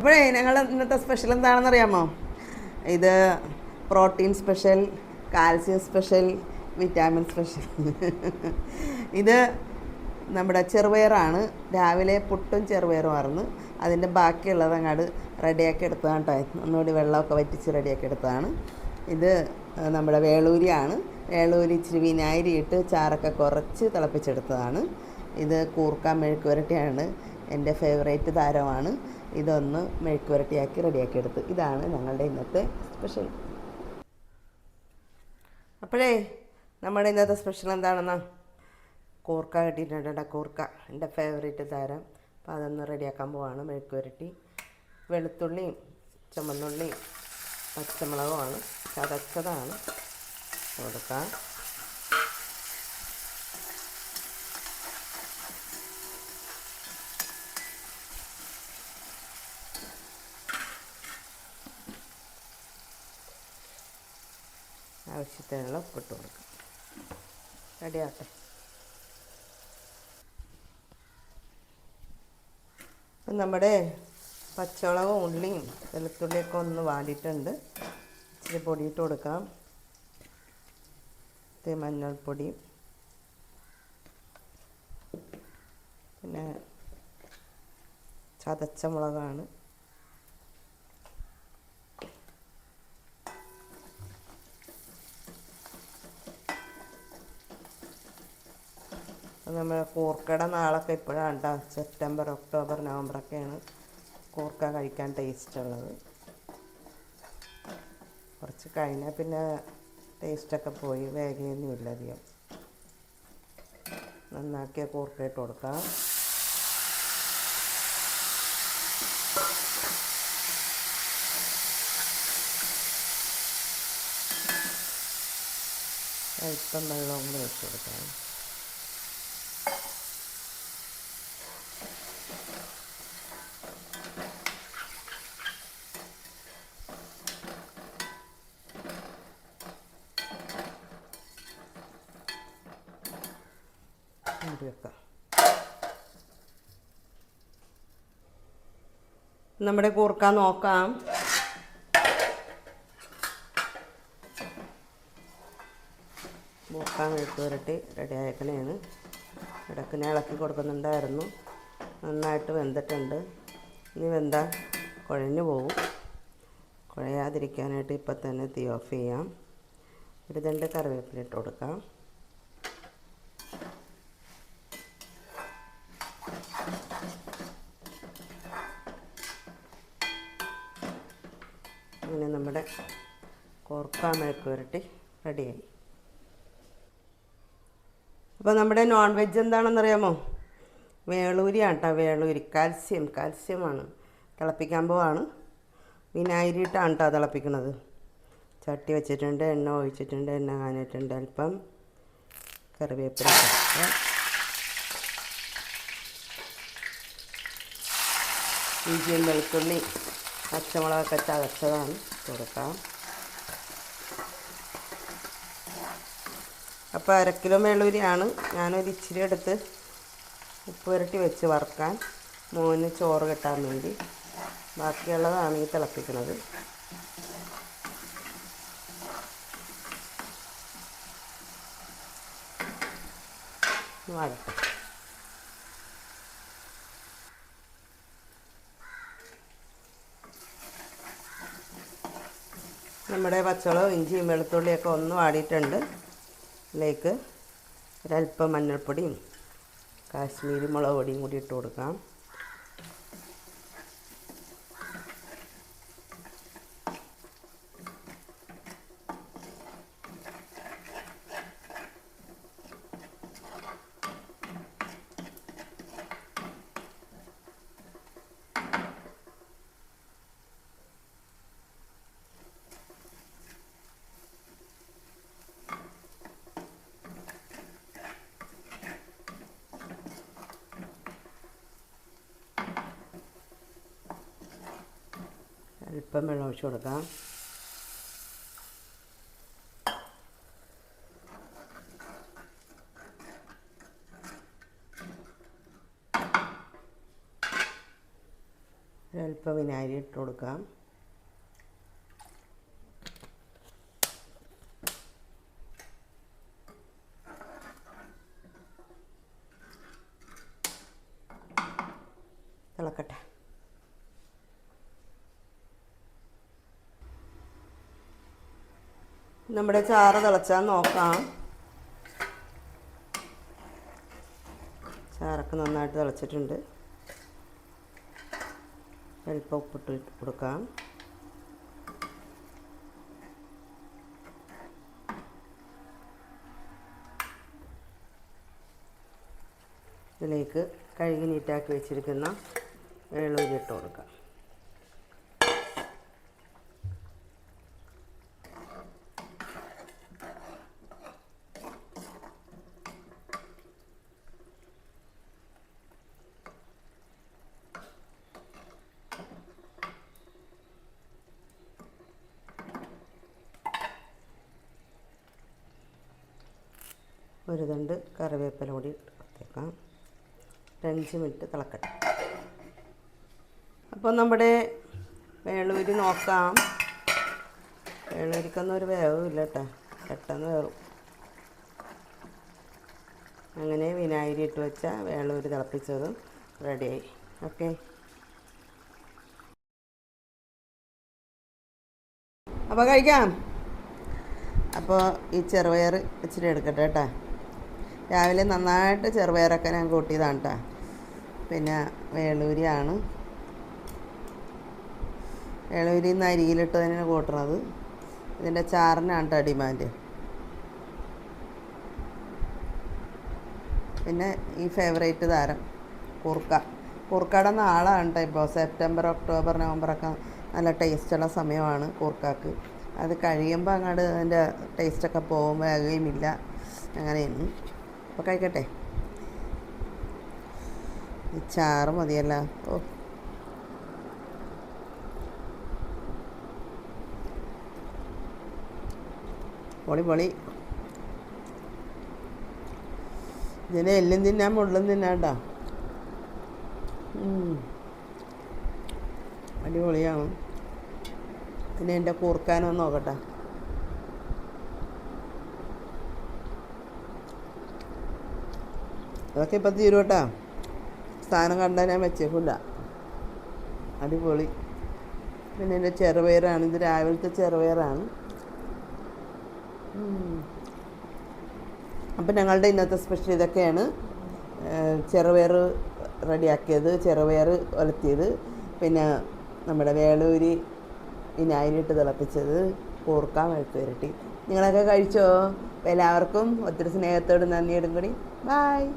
അപ്പോഴേ ഞങ്ങൾ ഇന്നത്തെ സ്പെഷ്യൽ എന്താണെന്ന് അറിയാമോ ഇത് protein special calcium special vitamin special ഇത് നമ്മുടെ ചെറുപയറാണ്. രാവിലെ പുട്ടും ചെറുപയറും ആയിരുന്നു. അതിന്റെ ബാക്കിയുള്ളത് അങ്ങോട്ട് റെഡിയാക്കി എടുത്തതാണ് കേട്ടോ. ഒന്നുകൂടി വെള്ളമൊക്കെ വറ്റിച്ച് റെഡിയാക്കി എടുത്തതാണ്. ഇത് നമ്മുടെ വേളൂരിയാണ്. വേളൂരി ഇച്ചിരി വിനായിരി ഇട്ട് ചാറൊക്കെ കുറച്ച് തിളപ്പിച്ചെടുത്തതാണ്. ഇത് കൂർക്ക മെഴുക്കുവരട്ടിയാണ് എന്റെ ഫേവറേറ്റ് താരമാണ്. ഇതൊന്ന് മെഴുക്കുവരട്ടിയാക്കി റെഡിയാക്കി എടുത്ത് ഇതാണ് ഞങ്ങളുടെ ഇന്നത്തെ സ്പെഷ്യൽ. അപ്പോഴേ നമ്മുടെ ഇന്നത്തെ സ്പെഷ്യൽ എന്താണെന്നാ? കൂർക്ക കിട്ടിയിട്ടുണ്ട്? കൂർക്ക എന്റെ ഫേവറേറ്റ് താരം. അപ്പോൾ അതൊന്ന് റെഡിയാക്കാൻ പോവാണ്. മെഴുക്കുവരട്ടി വെളുത്തുള്ളിയും ചുമന്നുള്ളിയും പച്ചമുളകുമാണ്. ചതച്ചതാണ്. കൊടുക്കാം. ആവശ്യത്തിനുള്ള ഉപ്പിട്ട് കൊടുക്കാം. റെഡിയാട്ടെ അപ്പം നമ്മുടെ പച്ചമുളകും ഉള്ളിയും വെളുത്തുള്ളിയൊക്കെ ഒന്ന് വാടിയിട്ടുണ്ട്. ഇച്ചിരി പൊടിയിട്ട് കൊടുക്കാം. മഞ്ഞൾപ്പൊടി. പിന്നെ ചതച്ച മുളകാണ്. നമ്മൾ കൂർക്കയുടെ നാളൊക്കെ ഇപ്പോഴാണ് കേട്ടോ സെപ്റ്റംബർ ഒക്ടോബർ നവംബറൊക്കെയാണ് കൂർക്ക കഴിക്കാൻ ടേസ്റ്റ് ഉള്ളത്. കുറച്ച് കഴിഞ്ഞാൽ പിന്നെ ടേസ്റ്റൊക്കെ പോയി. വേഗയൊന്നുമില്ല അധികം. നന്നാക്കിയ കൂർക്ക ഇട്ട് കൊടുക്കാം. അല്പം വെള്ളവും കൂടെ വെച്ച് കൊടുക്കാം. മൂടി വെക്കുക നമ്മുടെ കൂർക്ക നോക്കാം. കൂർക്ക മെഴുക്ക് പുരട്ടി റെഡി ആയേക്കണേണ് ഇടക്കിനെ ഇളക്കി കൊടുക്കുന്നുണ്ടായിരുന്നു. നന്നായിട്ട് വെന്തിട്ടുണ്ട്. ഇനി വെന്താ കുഴഞ്ഞു പോകും കുഴയാതിരിക്കാനായിട്ട് ഇപ്പം തന്നെ തീ ഓഫ് ചെയ്യാം. ഒരു രണ്ട് കറിവേപ്പില ഇട്ട് കൊടുക്കാം അങ്ങനെ നമ്മുടെ കോർക്ക മെഴുക്ക് പുരട്ടി റെഡിയായി. അപ്പോൾ നമ്മുടെ നോൺ വെജ് എന്താണെന്നറിയാമോ? വേളൂരിയാണ് കേട്ടോ വേളൂരി കാൽസ്യം. കാൽസ്യമാണ്. തിളപ്പിക്കാൻ പോവാണ്. വിനാഗിരി ഇട്ടാണ് കേട്ടോ തിളപ്പിക്കുന്നത് ചട്ടി വെച്ചിട്ടുണ്ട് എണ്ണ ഒഴിച്ചിട്ടുണ്ട് എണ്ണ കാനിട്ടുണ്ട് അല്പം. കറിവേപ്പില. ഇഞ്ചിയും വെളുത്തുള്ളി പച്ചമുളകൊക്കെ ചതച്ചതാണ്. കൊടുക്കാം. അപ്പോൾ അരക്കിലോ കിലോ വെള്ളൂരിയാണ് ഞാനൊരു ഇച്ചിരി എടുത്ത് ഉപ്പ് പുരട്ടി വെച്ച് വറുക്കാൻ. മോന് ചോറ് കിട്ടാൻ വേണ്ടി. ബാക്കിയുള്ളതാണ് ഈ തിളപ്പിക്കുന്നത്. വാഴട്ടെ നമ്മുടെ പച്ചവളവും ഇഞ്ചിയും വെളുത്തുള്ളിയൊക്കെ ഒന്ന് വാടിയിട്ടുണ്ട്. ഇതിലേക്ക് ഒരല്പം മഞ്ഞൾപ്പൊടിയും കാശ്മീരി മുളക് പൊടിയും കൂടി ഇട്ട് കൊടുക്കാം. അല്പം വെള്ളം ഒഴിച്ചു കൊടുക്കാം. അല്പം വിനാഗിരി ഇട്ട് കൊടുക്കാം. തിളക്കട്ടെ. നമ്മുടെ ചാറ് തിളച്ചാൽ നോക്കാം. ചാറൊക്കെ നന്നായിട്ട് തിളച്ചിട്ടുണ്ട്. അല്പം ഉപ്പിട്ട് കൊടുക്കാം. ഇതിലേക്ക് കഴുകി നീറ്റാക്കി വെച്ചിരിക്കുന്ന വെള്ളൂരി ഇട്ട് കൊടുക്കാം. ഒരു തണ്ട് കറിവേപ്പില കൂടി ഇട്ടേക്കാം. ഒരു അഞ്ച് മിനിറ്റ് തിളക്കട്ടെ. അപ്പോൾ നമ്മുടെ വേളൂരി നോക്കാം. വേളൂരിക്കൊന്നും ഒരു വേവില്ല കേട്ടോ. പെട്ടെന്ന് വേവും. അങ്ങനെ വിനാഗിരി ഇട്ട് വെച്ച വേളൂരി തിളപ്പിച്ചതും റെഡിയായി. ഓക്കെ. അപ്പോൾ കഴിക്കാം. അപ്പോൾ ഈ ചെറുപയർ ഇച്ചിരി എടുക്കട്ടെ കേട്ടോ. രാവിലെ നന്നായിട്ട് ചെറുപയറൊക്കെ ഞാൻ കൂട്ടിയതാണ് കേട്ടോ. പിന്നെ വേളൂരിയാണ്. വേളൂരിയിൽ നിന്ന് അരിയിലിട്ട് തന്നെയാണ് കൂട്ടണത്. ഇതിന്റെ ചാറിനാണ് കേട്ടോ ഡിമാൻഡ്. പിന്നെ ഈ ഫേവറേറ്റ് താരം കുറുക്ക കുറുക്കയുടെ നാളാണ് കേട്ടോ ഇപ്പോൾ. സെപ്റ്റംബർ ഒക്ടോബർ നവംബറൊക്കെ നല്ല ടേസ്റ്റുള്ള സമയമാണ് കൂർക്കാക്ക്. അത് കഴിയുമ്പോൾ അങ്ങോട്ട് അതിന്റെ ടേസ്റ്റൊക്കെ പോകുമ്പോൾ വേകുകയുമില്ല അങ്ങനെയാണ്. അപ്പോൾ കഴിക്കട്ടെ. ഈ ചാറ് മതിയല്ല. ഓ. പൊളി പൊളി. ഇതിന് എല്ലും തിന്നാൻ മുള്ളും തിന്നാണ്ടാ അടിപൊളിയാണ് പിന്നെ എന്റെ കൂർക്കാനൊന്ന് നോക്കട്ടെ. അതൊക്കെ ഇപ്പം തീരും കേട്ടോ. സ്ഥാനം കണ്ടാൽ ഞാൻ വെച്ചേക്കില്ല അടിപൊളി. പിന്നെ എന്റെ ചെറുപയറാണ്. ഇത് രാവിലത്തെ ചെറുപയറാണ്. അപ്പം ഞങ്ങളുടെ ഇന്നത്തെ സ്പെഷ്യൽ ഇതൊക്കെയാണ്. ചെറുപയർ റെഡിയാക്കിയത് ചെറുപയർ ഒലത്തിയത് പിന്നെ നമ്മുടെ വേളൂരി ഇനായിലിട്ട് തിളപ്പിച്ചത് കൂർക്ക വരട്ടി നിങ്ങളൊക്കെ കഴിച്ചോ? എല്ലാവർക്കും ഒത്തിരി സ്നേഹത്തോട് നന്ദിയോടും കൂടി. ബായ്